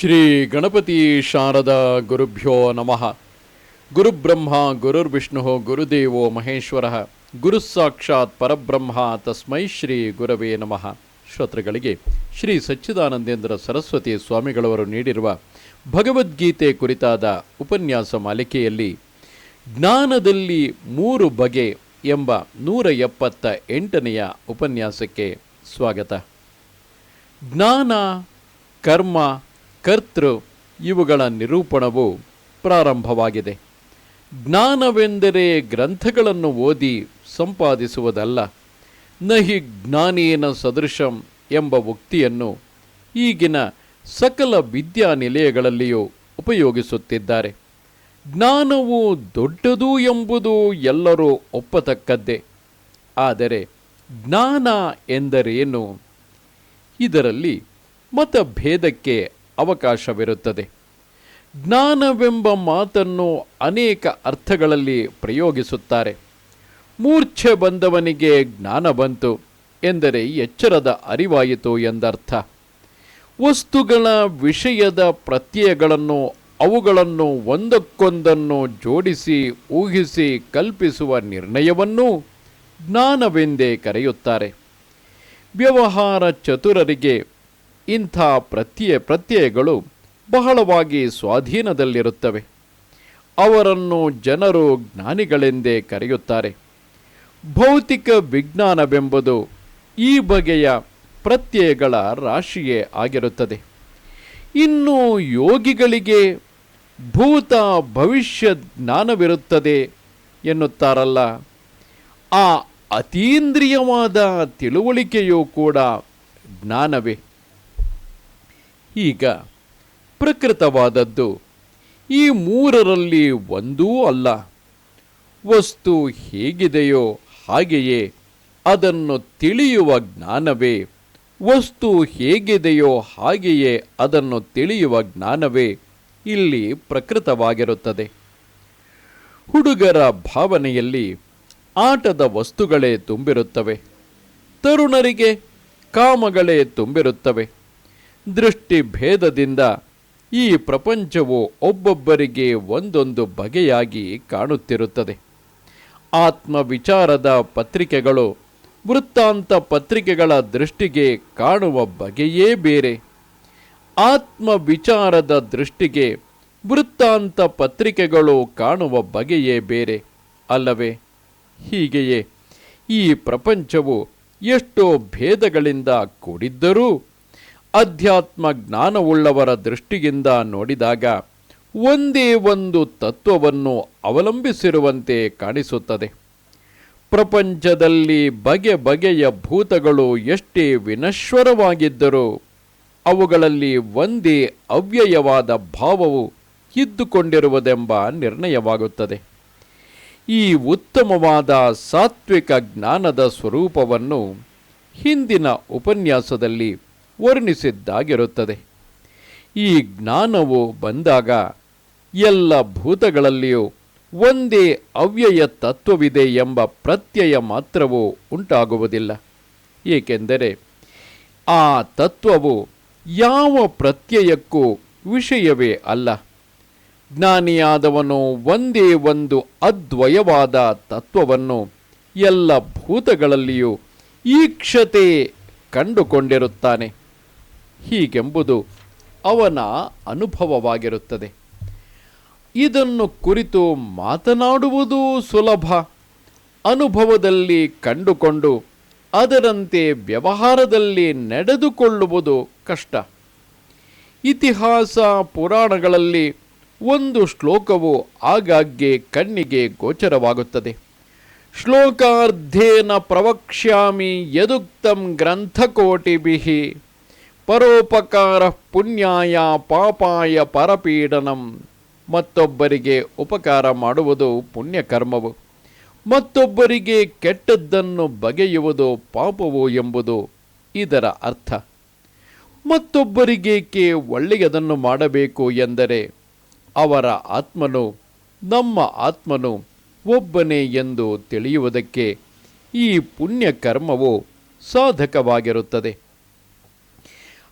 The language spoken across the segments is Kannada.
ಶ್ರೀ ಗಣಪತಿ ಶಾರದಾ ಗುರುಭ್ಯೋ ನಮಃ. ಗುರುಬ್ರಹ್ಮ, ಗುರುರ್ವಿಷ್ಣು, ಗುರುದೇವೋ ಮಹೇಶ್ವರ, ಗುರು ಸಾಕ್ಷಾತ್ ಪರಬ್ರಹ್ಮ ತಸ್ಮೈ ಶ್ರೀ ಗುರವೇ ನಮಃ. ಶ್ರೋತೃಗಳಿಗೆ ಶ್ರೀ ಸಚ್ಚಿದಾನಂದೇಂದ್ರ ಸರಸ್ವತಿ ಸ್ವಾಮಿಗಳವರು ನೀಡಿರುವ ಭಗವದ್ಗೀತೆ ಕುರಿತಾದ ಉಪನ್ಯಾಸ ಮಾಲಿಕೆಯಲ್ಲಿ ಜ್ಞಾನದಲ್ಲಿ ಮೂರು ಬಗೆ ಎಂಬ ನೂರ ಎಪ್ಪತ್ತ ಎಂಟನೆಯ ಉಪನ್ಯಾಸಕ್ಕೆ ಸ್ವಾಗತ. ಜ್ಞಾನ, ಕರ್ಮ ಕರ್ತೃ, ಇವುಗಳ ನಿರೂಪಣವು ಪ್ರಾರಂಭವಾಗಿದೆ. ಜ್ಞಾನವೆಂದರೆ ಗ್ರಂಥಗಳನ್ನು ಓದಿ ಸಂಪಾದಿಸುವುದಲ್ಲ. ನಹಿ ಜ್ಞಾನೇನ ಸದೃಶಂ ಎಂಬ ಉಕ್ತಿಯನ್ನು ಈಗಿನ ಸಕಲ ವಿದ್ಯಾನಿಲಯಗಳಲ್ಲಿಯೂ ಉಪಯೋಗಿಸುತ್ತಿದ್ದಾರೆ. ಜ್ಞಾನವು ದೊಡ್ಡದು ಎಂಬುದು ಎಲ್ಲರೂ ಒಪ್ಪತಕ್ಕದ್ದೇ. ಆದರೆ ಜ್ಞಾನ ಎಂದರೇನು? ಇದರಲ್ಲಿ ಮತಭೇದಕ್ಕೆ ಅವಕಾಶವಿರುತ್ತದೆ. ಜ್ಞಾನವೆಂಬ ಮಾತನ್ನು ಅನೇಕ ಅರ್ಥಗಳಲ್ಲಿ ಪ್ರಯೋಗಿಸುತ್ತಾರೆ. ಮೂರ್ಛೆ ಬಂದವನಿಗೆ ಜ್ಞಾನ ಬಂತು ಎಂದರೆ ಎಚ್ಚರದ ಅರಿವಾಯಿತು ಎಂದರ್ಥ. ವಸ್ತುಗಳ ವಿಷಯದ ಪ್ರತ್ಯಯಗಳನ್ನು, ಅವುಗಳನ್ನು ಒಂದಕ್ಕೊಂದನ್ನು ಜೋಡಿಸಿ, ಊಹಿಸಿ ಕಲ್ಪಿಸುವ ನಿರ್ಣಯವನ್ನೂ ಜ್ಞಾನವೆಂದೇ ಕರೆಯುತ್ತಾರೆ. ವ್ಯವಹಾರ ಚತುರರಿಗೆ ಇಂಥ ಪ್ರತ್ಯಯ ಪ್ರತ್ಯಯಗಳು ಬಹಳವಾಗಿ ಸ್ವಾಧೀನದಲ್ಲಿರುತ್ತವೆ. ಅವರನ್ನು ಜನರು ಜ್ಞಾನಿಗಳೆಂದೇ ಕರೆಯುತ್ತಾರೆ. ಭೌತಿಕ ವಿಜ್ಞಾನವೆಂಬುದು ಈ ಬಗೆಯ ಪ್ರತ್ಯಯಗಳ ರಾಶಿಯೇ ಆಗಿರುತ್ತದೆ. ಇನ್ನು ಯೋಗಿಗಳಿಗೆ ಭೂತ ಭವಿಷ್ಯ ಜ್ಞಾನವಿರುತ್ತದೆ ಎನ್ನುತ್ತಾರಲ್ಲ, ಆ ಅತೀಂದ್ರಿಯವಾದ ತಿಳುವಳಿಕೆಯೂ ಕೂಡ ಜ್ಞಾನವೇ. ಈಗ ಪ್ರಕೃತವಾದದ್ದು ಈ ಮೂರರಲ್ಲಿ ಒಂದೂ ಅಲ್ಲ. ವಸ್ತು ಹೇಗಿದೆಯೋ ಹಾಗೆಯೇ ಅದನ್ನು ತಿಳಿಯುವ ಜ್ಞಾನವೇ. ವಸ್ತು ಹೇಗಿದೆಯೋ ಹಾಗೆಯೇ ಅದನ್ನು ತಿಳಿಯುವ ಜ್ಞಾನವೇ ಇಲ್ಲಿ ಪ್ರಕೃತವಾಗಿರುತ್ತದೆ. ಹುಡುಗರ ಭಾವನೆಯಲ್ಲಿ ಆಟದ ವಸ್ತುಗಳೇ ತುಂಬಿರುತ್ತವೆ. ತರುಣರಿಗೆ ಕಾಮಗಳೇ ತುಂಬಿರುತ್ತವೆ. ದೃಷ್ಟಿ ಭೇದದಿಂದ ಈ ಪ್ರಪಂಚವು ಒಬ್ಬೊಬ್ಬರಿಗೆ ಒಂದೊಂದು ಬಗೆಯಾಗಿ ಕಾಣುತ್ತಿರುತ್ತದೆ. ಆತ್ಮವಿಚಾರದ ಪತ್ರಿಕೆಗಳು ವೃತ್ತಾಂತ ಪತ್ರಿಕೆಗಳ ದೃಷ್ಟಿಗೆ ಕಾಣುವ ಬಗೆಯೇ ಬೇರೆ. ಆತ್ಮವಿಚಾರದ ದೃಷ್ಟಿಗೆ ವೃತ್ತಾಂತ ಪತ್ರಿಕೆಗಳು ಕಾಣುವ ಬಗೆಯೇ ಬೇರೆ. ಅಲ್ಲವೇ? ಹೀಗೆಯೇ ಈ ಪ್ರಪಂಚವು ಎಷ್ಟೋ ಭೇದಗಳಿಂದ ಕೂಡಿದ್ದರೂ ಅಧ್ಯಾತ್ಮ ಜ್ಞಾನವುಳ್ಳವರ ದೃಷ್ಟಿಯಿಂದ ನೋಡಿದಾಗ ಒಂದೇ ಒಂದು ತತ್ವವನ್ನು ಅವಲಂಬಿಸಿರುವಂತೆ ಕಾಣಿಸುತ್ತದೆ. ಪ್ರಪಂಚದಲ್ಲಿ ಬಗೆ ಬಗೆಯ ಭೂತಗಳು ಎಷ್ಟೇ ವಿನಶ್ವರವಾಗಿದ್ದರೂ ಅವುಗಳಲ್ಲಿ ಒಂದೇ ಅವ್ಯಯವಾದ ಭಾವವು ಇದ್ದುಕೊಂಡಿರುವುದೆಂಬ ನಿರ್ಣಯವಾಗುತ್ತದೆ. ಈ ಉತ್ತಮವಾದ ಸಾತ್ವಿಕ ಜ್ಞಾನದ ಸ್ವರೂಪವನ್ನು ಹಿಂದಿನ ಉಪನ್ಯಾಸದಲ್ಲಿ ವರ್ಣಿಸಿದ್ದಾಗಿರುತ್ತದೆ. ಈ ಜ್ಞಾನವು ಬಂದಾಗ ಎಲ್ಲ ಭೂತಗಳಲ್ಲಿಯೂ ಒಂದೇ ಅವ್ಯಯ ತತ್ವವಿದೆ ಎಂಬ ಪ್ರತ್ಯಯ ಮಾತ್ರವೂ ಉಂಟಾಗುವುದಿಲ್ಲ. ಏಕೆಂದರೆ ಆ ತತ್ವವು ಯಾವ ಪ್ರತ್ಯಯಕ್ಕೂ ವಿಷಯವೇ ಅಲ್ಲ. ಜ್ಞಾನಿಯಾದವನು ಒಂದೇ ಒಂದು ಅದ್ವಯವಾದ ತತ್ವವನ್ನು ಎಲ್ಲ ಭೂತಗಳಲ್ಲಿಯೂ ಈಕ್ಷತೆ ಕಂಡುಕೊಂಡಿರುತ್ತಾನೆ. ಹೀಗೆಂಬುದು ಅವನ ಅನುಭವವಾಗಿರುತ್ತದೆ. ಇದನ್ನು ಕುರಿತು ಮಾತನಾಡುವುದೂ ಸುಲಭ. ಅನುಭವದಲ್ಲಿ ಕಂಡುಕೊಂಡು ಅದರಂತೆ ವ್ಯವಹಾರದಲ್ಲಿ ನಡೆದುಕೊಳ್ಳುವುದು ಕಷ್ಟ. ಇತಿಹಾಸ ಪುರಾಣಗಳಲ್ಲಿ ಒಂದು ಶ್ಲೋಕವು ಆಗಾಗ್ಗೆ ಕಣ್ಣಿಗೆ ಗೋಚರವಾಗುತ್ತದೆ. ಶ್ಲೋಕಾರ್ಧೇನ ಪ್ರವಕ್ಷ್ಯಾಮಿ ಯದುಕ್ತಂ ಗ್ರಂಥಕೋಟಿಭಿ. ಪರೋಪಕಾರ ಪುಣ್ಯಾಯ ಪಾಪಾಯ ಪರಪೀಡನಂ. ಮತ್ತೊಬ್ಬರಿಗೆ ಉಪಕಾರ ಮಾಡುವುದು ಪುಣ್ಯಕರ್ಮವು. ಮತ್ತೊಬ್ಬರಿಗೆ ಕೆಟ್ಟದ್ದನ್ನು ಬಗೆಯುವುದು ಪಾಪವು ಎಂಬುದು ಇದರ ಅರ್ಥ. ಮತ್ತೊಬ್ಬರಿಗೇಕೆ ಒಳ್ಳೆಯದನ್ನು ಮಾಡಬೇಕು ಎಂದರೆ ಅವರ ಆತ್ಮನು, ನಮ್ಮ ಆತ್ಮನು ಒಬ್ಬನೇ ಎಂದು ತಿಳಿಯುವುದಕ್ಕೆ ಈ ಪುಣ್ಯ ಕರ್ಮವು ಸಾಧಕವಾಗಿರುತ್ತದೆ.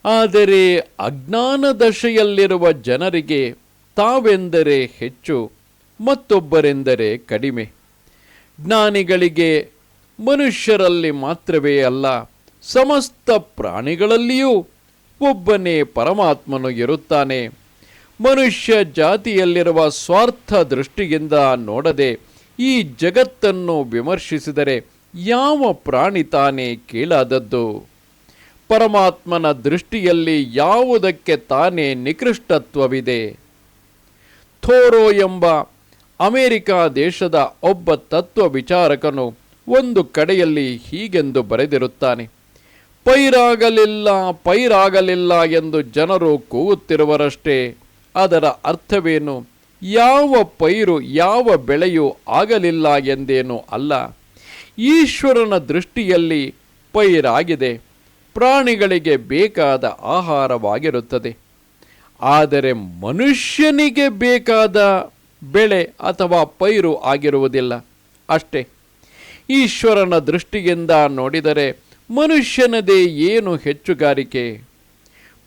ಆದರೆ ಅಜ್ಞಾನ ದಶೆಯಲ್ಲಿರುವ ಜನರಿಗೆ ತಾವೆಂದರೆ ಹೆಚ್ಚು, ಮತ್ತೊಬ್ಬರೆಂದರೆ ಕಡಿಮೆ. ಜ್ಞಾನಿಗಳಿಗೆ ಮನುಷ್ಯರಲ್ಲಿ ಮಾತ್ರವೇ ಅಲ್ಲ, ಸಮಸ್ತ ಪ್ರಾಣಿಗಳಲ್ಲಿಯೂ ಒಬ್ಬನೇ ಪರಮಾತ್ಮನು ಇರುತ್ತಾನೆ. ಮನುಷ್ಯ ಜಾತಿಯಲ್ಲಿರುವ ಸ್ವಾರ್ಥ ದೃಷ್ಟಿಯಿಂದ ನೋಡದೆ ಈ ಜಗತ್ತನ್ನು ವಿಮರ್ಶಿಸಿದರೆ ಯಾವ ಪ್ರಾಣಿ ತಾನೇ ಕೀಳಾದದ್ದು? ಪರಮಾತ್ಮನ ದೃಷ್ಟಿಯಲ್ಲಿ ಯಾವುದಕ್ಕೆ ತಾನೇ ನಿಕೃಷ್ಟತ್ವವಿದೆ? ಥೋರೋ ಎಂಬ ಅಮೆರಿಕ ದೇಶದ ಒಬ್ಬ ತತ್ವ ವಿಚಾರಕನು ಒಂದು ಕಡೆಯಲ್ಲಿ ಹೀಗೆಂದು ಬರೆದಿರುತ್ತಾನೆ, ಪೈರಾಗಲಿಲ್ಲ ಪೈರಾಗಲಿಲ್ಲ ಎಂದು ಜನರು ಕೂಗುತ್ತಿರುವರಷ್ಟೇ, ಅದರ ಅರ್ಥವೇನು? ಯಾವ ಪೈರು ಯಾವ ಬೆಳೆಯೂ ಆಗಲಿಲ್ಲ ಎಂದೇನೂ ಅಲ್ಲ. ಈಶ್ವರನ ದೃಷ್ಟಿಯಲ್ಲಿ ಪೈರಾಗಿದೆ. ಪ್ರಾಣಿಗಳಿಗೆ ಬೇಕಾದ ಆಹಾರವಾಗಿರುತ್ತದೆ. ಆದರೆ ಮನುಷ್ಯನಿಗೆ ಬೇಕಾದ ಬೆಳೆ ಅಥವಾ ಪೈರು ಆಗಿರುವುದಿಲ್ಲ. ಅಷ್ಟೇ, ಈಶ್ವರನ ದೃಷ್ಟಿಯಿಂದ ನೋಡಿದರೆ ಮನುಷ್ಯನದೇ ಏನು ಹೆಚ್ಚುಗಾರಿಕೆ?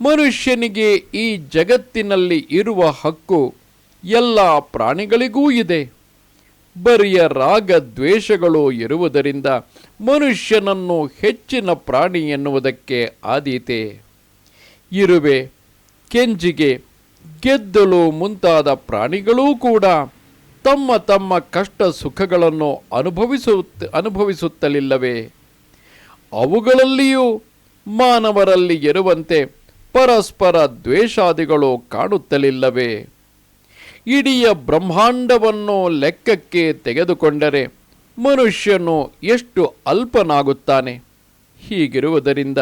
ಮನುಷ್ಯನಿಗೆ ಈ ಜಗತ್ತಿನಲ್ಲಿ ಇರುವ ಹಕ್ಕು ಎಲ್ಲ ಪ್ರಾಣಿಗಳಿಗೂ ಇದೆ. ಬರಿಯ ರಾಗ ದ್ವೇಷಗಳು ಇರುವುದರಿಂದ ಮನುಷ್ಯನನ್ನು ಹೆಚ್ಚಿನ ಪ್ರಾಣಿ ಎನ್ನುವುದಕ್ಕೆ ಆದೀತೆ. ಇರುವೆ, ಕೆಂಜಿಗೆ, ಗೆದ್ದಲು ಮುಂತಾದ ಪ್ರಾಣಿಗಳೂ ಕೂಡ ತಮ್ಮ ತಮ್ಮ ಕಷ್ಟ ಸುಖಗಳನ್ನು ಅನುಭವಿಸುತ್ತ ಅನುಭವಿಸುತ್ತಲಿಲ್ಲವೇ. ಅವುಗಳಲ್ಲಿಯೂ ಮಾನವರಲ್ಲಿ ಇರುವಂತೆ ಪರಸ್ಪರ ದ್ವೇಷಾದಿಗಳು ಕಾಣುತ್ತಲಿಲ್ಲವೇ. ಇಡೀ ಬ್ರಹ್ಮಾಂಡವನ್ನು ಲೆಕ್ಕಕ್ಕೆ ತೆಗೆದುಕೊಂಡರೆ ಮನುಷ್ಯನು ಎಷ್ಟು ಅಲ್ಪನಾಗುತ್ತಾನೆ. ಹೀಗಿರುವುದರಿಂದ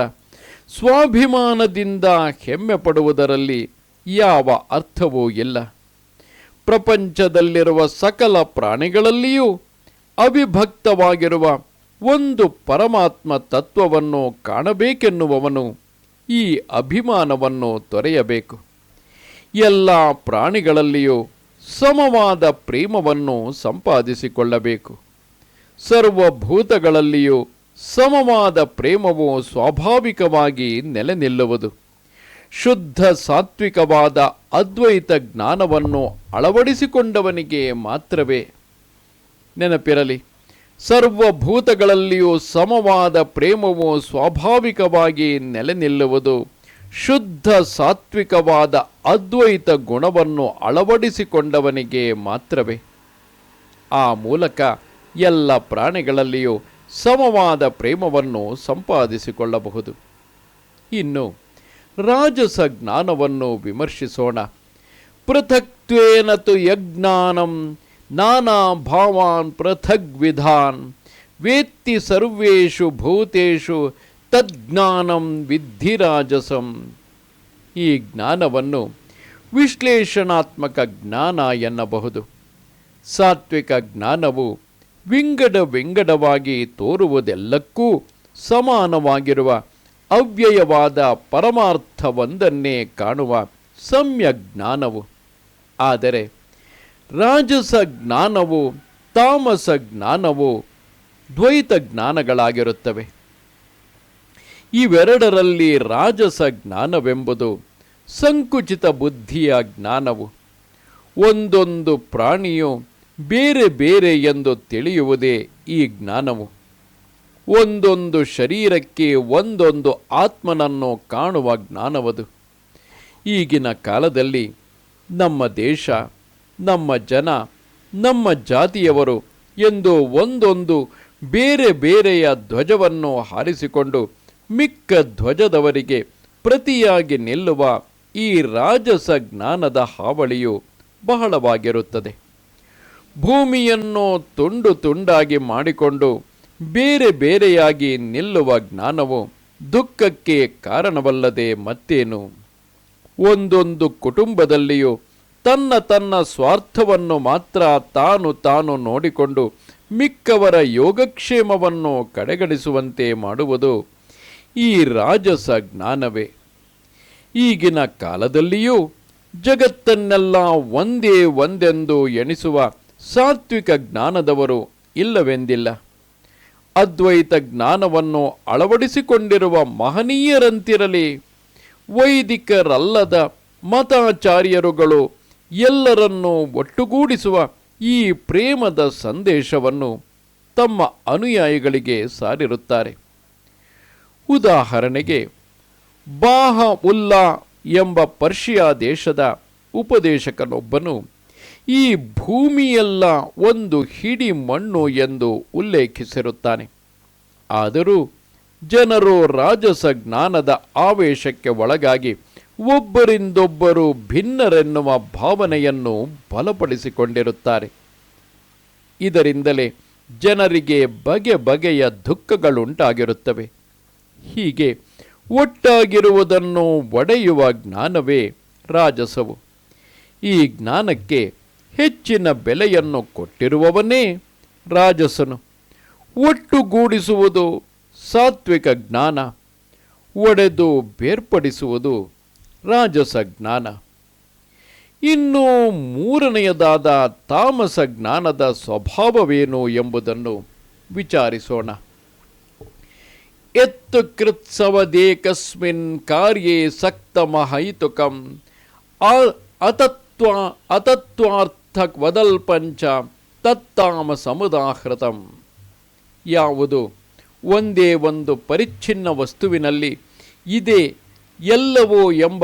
ಸ್ವಾಭಿಮಾನದಿಂದ ಹೆಮ್ಮೆ ಪಡುವುದರಲ್ಲಿ ಯಾವ ಅರ್ಥವೂ ಇಲ್ಲ. ಪ್ರಪಂಚದಲ್ಲಿರುವ ಸಕಲ ಪ್ರಾಣಿಗಳಲ್ಲಿಯೂ ಅವಿಭಕ್ತವಾಗಿರುವ ಒಂದು ಪರಮಾತ್ಮ ತತ್ವವನ್ನು ಕಾಣಬೇಕೆನ್ನುವವನು ಈ ಅಭಿಮಾನವನ್ನು ತೊರೆಯಬೇಕು. ಎಲ್ಲ ಪ್ರಾಣಿಗಳಲ್ಲಿಯೂ ಸಮವಾದ ಪ್ರೇಮವನ್ನು ಸಂಪಾದಿಸಿಕೊಳ್ಳಬೇಕು. ಸರ್ವಭೂತಗಳಲ್ಲಿಯೂ ಸಮವಾದ ಪ್ರೇಮವು ಸ್ವಾಭಾವಿಕವಾಗಿ ನೆಲೆ ನಿಲ್ಲುವುದು ಶುದ್ಧ ಸಾತ್ವಿಕವಾದ ಅದ್ವೈತ ಜ್ಞಾನವನ್ನು ಅಳವಡಿಸಿಕೊಂಡವನಿಗೆ ಮಾತ್ರವೇ. ನೆನಪಿರಲಿ, ಸರ್ವಭೂತಗಳಲ್ಲಿಯೂ ಸಮವಾದ ಪ್ರೇಮವು ಸ್ವಾಭಾವಿಕವಾಗಿ ನೆಲೆ ನಿಲ್ಲುವುದು ಶುದ್ಧ ಸಾತ್ವಿಕವಾದ ಅದ್ವೈತ ಗುಣವನ್ನು ಅಳವಡಿಸಿಕೊಂಡವನಿಗೆ ಮಾತ್ರವೇ. ಆ ಮೂಲಕ ಎಲ್ಲ ಪ್ರಾಣಿಗಳಲ್ಲಿಯೂ ಸಮವಾದ ಪ್ರೇಮವನ್ನು ಸಂಪಾದಿಸಿಕೊಳ್ಳಬಹುದು. ಇನ್ನು ರಾಜಸ ಜ್ಞಾನವನ್ನು ವಿಮರ್ಶಿಸೋಣ. ಪೃಥಕ್ತ್ವೇನ ತು ಯಜ್ಞಾನಂ ನಾನಾ ಭಾವಾನ್ ಪೃಥಗ್ವಿಧಾನ್ ವೇತ್ತಿ ಸರ್ವೇಷು ಭೂತೇಷು ತಜ್ಞಾನಂ ವಿದ್ಧಿರಾಜಸಂ. ಈ ಜ್ಞಾನವನ್ನು ವಿಶ್ಲೇಷಣಾತ್ಮಕ ಜ್ಞಾನ ಎನ್ನಬಹುದು. ಸಾತ್ವಿಕ ಜ್ಞಾನವು ವಿಂಗಡ ವಿಂಗಡವಾಗಿ ತೋರುವುದೆಲ್ಲಕ್ಕೂ ಸಮಾನವಾಗಿರುವ ಅವ್ಯಯವಾದ ಪರಮಾರ್ಥವೊಂದನ್ನೇ ಕಾಣುವ ಸಮ್ಯ ಜ್ಞಾನವು. ಆದರೆ ರಾಜಸ ಜ್ಞಾನವು ತಾಮಸ ಜ್ಞಾನವು ದ್ವೈತ ಜ್ಞಾನಗಳಾಗಿರುತ್ತವೆ. ಇವೆರಡರಲ್ಲಿ ರಾಜಸ ಜ್ಞಾನವೆಂಬುದು ಸಂಕುಚಿತ ಬುದ್ಧಿಯ ಜ್ಞಾನವು. ಒಂದೊಂದು ಪ್ರಾಣಿಯು ಬೇರೆ ಬೇರೆ ಎಂದು ತಿಳಿಯುವುದೇ ಈ ಜ್ಞಾನವು. ಒಂದೊಂದು ಶರೀರಕ್ಕೆ ಒಂದೊಂದು ಆತ್ಮನನ್ನು ಕಾಣುವ ಜ್ಞಾನವದು. ಈಗಿನ ಕಾಲದಲ್ಲಿ ನಮ್ಮ ದೇಶ, ನಮ್ಮ ಜನ, ನಮ್ಮ ಜಾತಿಯವರು ಎಂದು ಒಂದೊಂದು ಬೇರೆ ಬೇರೆಯ ಧ್ವಜವನ್ನು ಹಾರಿಸಿಕೊಂಡು ಮಿಕ್ಕ ಧ್ವಜದವರಿಗೆ ಪ್ರತಿಯಾಗಿ ನಿಲ್ಲುವ ಈ ರಾಜಸ ಜ್ಞಾನದ ಹಾವಳಿಯು ಬಹಳವಾಗಿರುತ್ತದೆ. ಭೂಮಿಯನ್ನು ತುಂಡು ತುಂಡಾಗಿ ಮಾಡಿಕೊಂಡು ಬೇರೆ ಬೇರೆಯಾಗಿ ನಿಲ್ಲುವ ಜ್ಞಾನವು ದುಃಖಕ್ಕೆ ಕಾರಣವಲ್ಲದೆ ಮತ್ತೇನು? ಒಂದೊಂದು ಕುಟುಂಬದಲ್ಲಿಯೂ ತನ್ನ ತನ್ನ ಸ್ವಾರ್ಥವನ್ನು ಮಾತ್ರ ತಾನು ತಾನು ನೋಡಿಕೊಂಡು ಮಿಕ್ಕವರ ಯೋಗಕ್ಷೇಮವನ್ನು ಕಡೆಗಣಿಸುವಂತೆ ಮಾಡುವುದು ಈ ರಾಜಸ ಜ್ಞಾನವೇ. ಈಗಿನ ಕಾಲದಲ್ಲಿಯೂ ಜಗತ್ತನ್ನೆಲ್ಲ ಒಂದೇ ಒಂದೆಂದು ಎಣಿಸುವ ಸಾತ್ವಿಕ ಜ್ಞಾನದವರು ಇಲ್ಲವೆಂದಿಲ್ಲ. ಅದ್ವೈತ ಜ್ಞಾನವನ್ನು ಅಳವಡಿಸಿಕೊಂಡಿರುವ ಮಹನೀಯರಂತಿರಲಿ, ವೈದಿಕರಲ್ಲದ ಮತಾಚಾರ್ಯರುಗಳು ಎಲ್ಲರನ್ನೂ ಒಟ್ಟುಗೂಡಿಸುವ ಈ ಪ್ರೇಮದ ಸಂದೇಶವನ್ನು ತಮ್ಮ ಅನುಯಾಯಿಗಳಿಗೆ ಸಾರಿರುತ್ತಾರೆ. ಉದಾಹರಣೆಗೆ ಬಾಹ ಉಲ್ಲಾ ಎಂಬ ಪರ್ಷಿಯಾ ದೇಶದ ಉಪದೇಶಕನೊಬ್ಬನು ಈ ಭೂಮಿಯೆಲ್ಲ ಒಂದು ಹಿಡಿ ಮಣ್ಣು ಎಂದು ಉಲ್ಲೇಖಿಸಿರುತ್ತಾನೆ. ಆದರೂ ಜನರು ರಾಜಸ ಜ್ಞಾನದ ಆವೇಶಕ್ಕೆ ಒಳಗಾಗಿ ಒಬ್ಬರಿಂದೊಬ್ಬರು ಭಿನ್ನರೆನ್ನುವ ಭಾವನೆಯನ್ನು ಬಲಪಡಿಸಿಕೊಂಡಿರುತ್ತಾರೆ. ಇದರಿಂದಲೇ ಜನರಿಗೆ ಬಗೆ ಬಗೆಯ ದುಃಖಗಳುಂಟಾಗಿರುತ್ತವೆ. ಹೀಗೆ ಒಟ್ಟಾಗಿರುವುದನ್ನು ಒಡೆಯುವ ಜ್ಞಾನವೇ ರಾಜಸವು. ಈ ಜ್ಞಾನಕ್ಕೆ ಹೆಚ್ಚಿನ ಬೆಲೆಯನ್ನು ಕೊಟ್ಟಿರುವವನೇ ರಾಜಸನು. ಒಟ್ಟುಗೂಡಿಸುವುದು ಸಾತ್ವಿಕ ಜ್ಞಾನ, ಒಡೆದು ಬೇರ್ಪಡಿಸುವುದು ರಾಜಸ ಜ್ಞಾನ. ಇನ್ನು ಮೂರನೆಯದಾದ ತಾಮಸ ಜ್ಞಾನದ ಸ್ವಭಾವವೇನು ಎಂಬುದನ್ನು ವಿಚಾರಿಸೋಣ. ಕೃತ್ಸವದೇಕಸ್ಮಿನ್ ಕಾರ್ಯೇ ಸಕ್ತಮಹೈತುಕಂ. ಅತತ್ವ ಅತತ್ವಾರ್ಥ ವದಲ್ಪಂಚ ತತ್ತಾಮ ಸಮುದಾಹೃತಂ ಯಾವುದು? ಒಂದೇ ಒಂದು ಪರಿಚ್ಛಿನ್ನ ವಸ್ತುವಿನಲ್ಲಿ ಇದೆ ಎಲ್ಲವೋ ಎಂಬ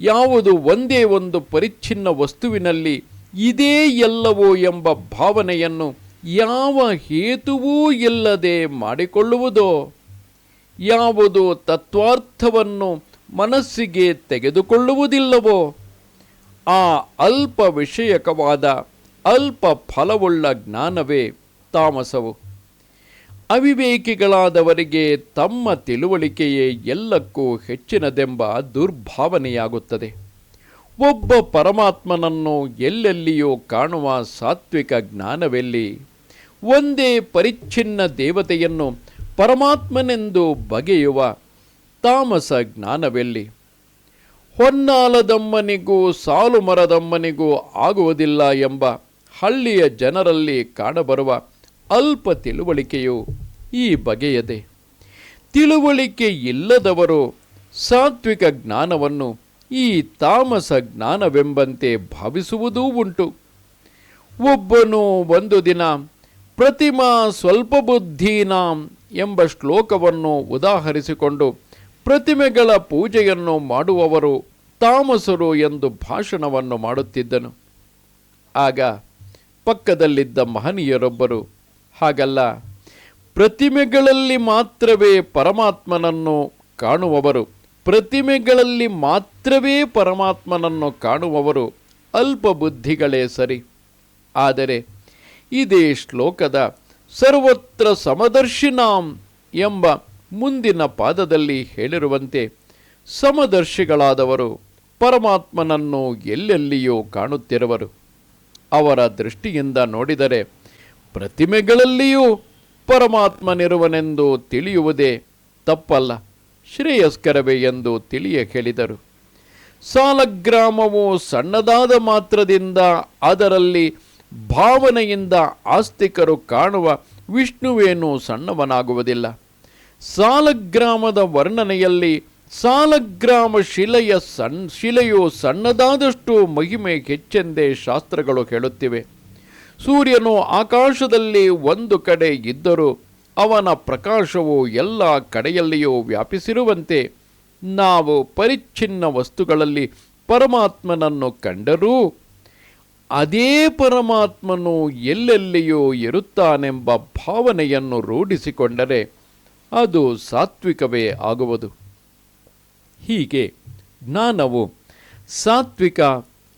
ಯಾವುದು ಒಂದೇ ಒಂದು ಪರಿಚ್ಛಿನ್ನ ವಸ್ತುವಿನಲ್ಲಿ ಇದೇ ಎಲ್ಲವೋ ಎಂಬ ಭಾವನೆಯನ್ನು ಯಾವ ಹೇತುವೂ ಇಲ್ಲದೆ ಮಾಡಿಕೊಳ್ಳುವುದೋ? ಯಾವುದು ತತ್ವಾರ್ಥವನ್ನು ಮನಸ್ಸಿಗೆ ತೆಗೆದುಕೊಳ್ಳುವುದಿಲ್ಲವೋ, ಆ ಅಲ್ಪ ವಿಷಯಕವಾದ ಅಲ್ಪ ಫಲವುಳ್ಳ ಜ್ಞಾನವೇ ತಾಮಸವು. ಅವಿವೇಕಿಗಳಾದವರಿಗೆ ತಮ್ಮ ತಿಳುವಳಿಕೆಯೇ ಎಲ್ಲಕ್ಕೂ ಹೆಚ್ಚಿನದೆಂಬ ದುರ್ಭಾವನೆಯಾಗುತ್ತದೆ. ಒಬ್ಬ ಪರಮಾತ್ಮನನ್ನು ಎಲ್ಲೆಲ್ಲಿಯೋ ಕಾಣುವ ಸಾತ್ವಿಕ ಜ್ಞಾನವೆಲ್ಲಿ, ಒಂದೇ ಪರಿಚ್ಛಿನ್ನ ದೇವತೆಯನ್ನು ಪರಮಾತ್ಮನೆಂದು ಬಗೆಯುವ ತಾಮಸ ಜ್ಞಾನವೆಲ್ಲಿ? ಹೊನ್ನಾಲದಮ್ಮನಿಗೂ ಸಾಲು ಮರದಮ್ಮನಿಗೂ ಆಗುವುದಿಲ್ಲ ಎಂಬ ಹಳ್ಳಿಯ ಜನರಲ್ಲಿ ಕಾಣಬರುವ ಅಲ್ಪ ತಿಳುವಳಿಕೆಯು ಈ ಬಗೆಯದೆ. ತಿಳುವಳಿಕೆ ಇಲ್ಲದವರು ಸಾತ್ವಿಕ ಜ್ಞಾನವನ್ನು ಈ ತಾಮಸ ಜ್ಞಾನವೆಂಬಂತೆ ಭಾವಿಸುವುದೂ ಉಂಟು. ಒಬ್ಬನು ಒಂದು ದಿನ ಪ್ರತಿಮಾ ಸ್ವಲ್ಪ ಬುದ್ಧೀನಾಂ ಎಂಬ ಶ್ಲೋಕವನ್ನು ಉದಾಹರಿಸಿಕೊಂಡು ಪ್ರತಿಮೆಗಳ ಪೂಜೆಯನ್ನು ಮಾಡುವವರು ತಾಮಸರು ಎಂದು ಭಾಷಣವನ್ನು ಮಾಡುತ್ತಿದ್ದನು. ಆಗ ಪಕ್ಕದಲ್ಲಿದ್ದ ಮಹನೀಯರೊಬ್ಬರು, ಹಾಗಲ್ಲ, ಪ್ರತಿಮೆಗಳಲ್ಲಿ ಮಾತ್ರವೇ ಪರಮಾತ್ಮನನ್ನು ಕಾಣುವವರು, ಪ್ರತಿಮೆಗಳಲ್ಲಿ ಮಾತ್ರವೇ ಪರಮಾತ್ಮನನ್ನು ಕಾಣುವವರು ಅಲ್ಪ ಬುದ್ಧಿಗಳೇ ಸರಿ. ಆದರೆ ಇದೇ ಶ್ಲೋಕದ ಸರ್ವತ್ರ ಸಮದರ್ಶಿನಾಂ ಎಂಬ ಮುಂದಿನ ಪಾದದಲ್ಲಿ ಹೇಳಿರುವಂತೆ ಸಮದರ್ಶಿಗಳಾದವರು ಪರಮಾತ್ಮನನ್ನು ಎಲ್ಲೆಲ್ಲಿಯೋ ಕಾಣುತ್ತಿರುವರು. ಅವರ ದೃಷ್ಟಿಯಿಂದ ನೋಡಿದರೆ ಪ್ರತಿಮೆಗಳಲ್ಲಿಯೂ ಪರಮಾತ್ಮನಿರುವನೆಂದು ತಿಳಿಯುವುದೇ ತಪ್ಪಲ್ಲ, ಶ್ರೇಯಸ್ಕರವೇ ಎಂದು ತಿಳಿಯ ಹೇಳಿದರು. ಸಾಲಗ್ರಾಮವು ಸಣ್ಣದಾದ ಮಾತ್ರದಿಂದ ಅದರಲ್ಲಿ ಭಾವನೆಯಿಂದ ಆಸ್ತಿಕರು ಕಾಣುವ ವಿಷ್ಣುವೇನೂ ಸಣ್ಣವನಾಗುವುದಿಲ್ಲ. ಸಾಲಗ್ರಾಮದ ವರ್ಣನೆಯಲ್ಲಿ ಸಾಲಗ್ರಾಮ ಶಿಲೆಯ ಸಣ್ಣ ಶಿಲೆಯು ಸಣ್ಣದಾದಷ್ಟು ಮಹಿಮೆ ಹೆಚ್ಚೆಂದೇ ಶಾಸ್ತ್ರಗಳು ಹೇಳುತ್ತಿವೆ. ಸೂರ್ಯನು ಆಕಾಶದಲ್ಲಿ ಒಂದು ಕಡೆ ಇದ್ದರೂ ಅವನ ಪ್ರಕಾಶವು ಎಲ್ಲ ಕಡೆಯಲ್ಲಿಯೂ ವ್ಯಾಪಿಸಿರುವಂತೆ ನಾವು ಪರಿಚ್ಛಿನ್ನ ವಸ್ತುಗಳಲ್ಲಿ ಪರಮಾತ್ಮನನ್ನು ಕಂಡರೂ ಅದೇ ಪರಮಾತ್ಮನು ಎಲ್ಲೆಲ್ಲಿಯೋ ಇರುತ್ತಾನೆಂಬ ಭಾವನೆಯನ್ನು ರೂಢಿಸಿಕೊಂಡರೆ ಅದು ಸಾತ್ವಿಕವೇ ಆಗುವುದು. ಹೀಗೆ ಜ್ಞಾನವು ಸಾತ್ವಿಕ,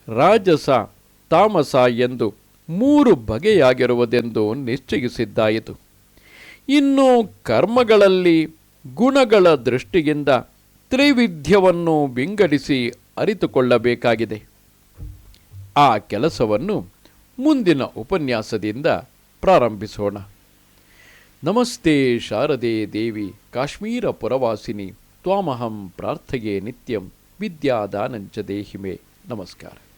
ರಾಜಸ, ತಾಮಸ ಎಂದು ಮೂರು ಬಗೆಯಾಗಿರುವುದೆಂದು ನಿಶ್ಚಯಿಸಿದ್ದಾಯಿತು. ಇನ್ನು ಕರ್ಮಗಳಲ್ಲಿ ಗುಣಗಳ ದೃಷ್ಟಿಯಿಂದ ತ್ರೈವಿಧ್ಯವನ್ನು ವಿಂಗಡಿಸಿ ಅರಿತುಕೊಳ್ಳಬೇಕಾಗಿದೆ. ಆ ಕೆಲಸವನ್ನು ಮುಂದಿನ ಉಪನ್ಯಾಸದಿಂದ ಪ್ರಾರಂಭಿಸೋಣ. ನಮಸ್ತೆ ಶಾರದೆ ದೇವಿ ಕಾಶ್ಮೀರ ಪುರವಾಸಿನಿ, ತ್ವಾಮಹಂ ಪ್ರಾರ್ಥಯೇ ನಿತ್ಯಂ ವಿದ್ಯಾದಾನಂಚ ದೇಹಿಮೆ. ನಮಸ್ಕಾರ.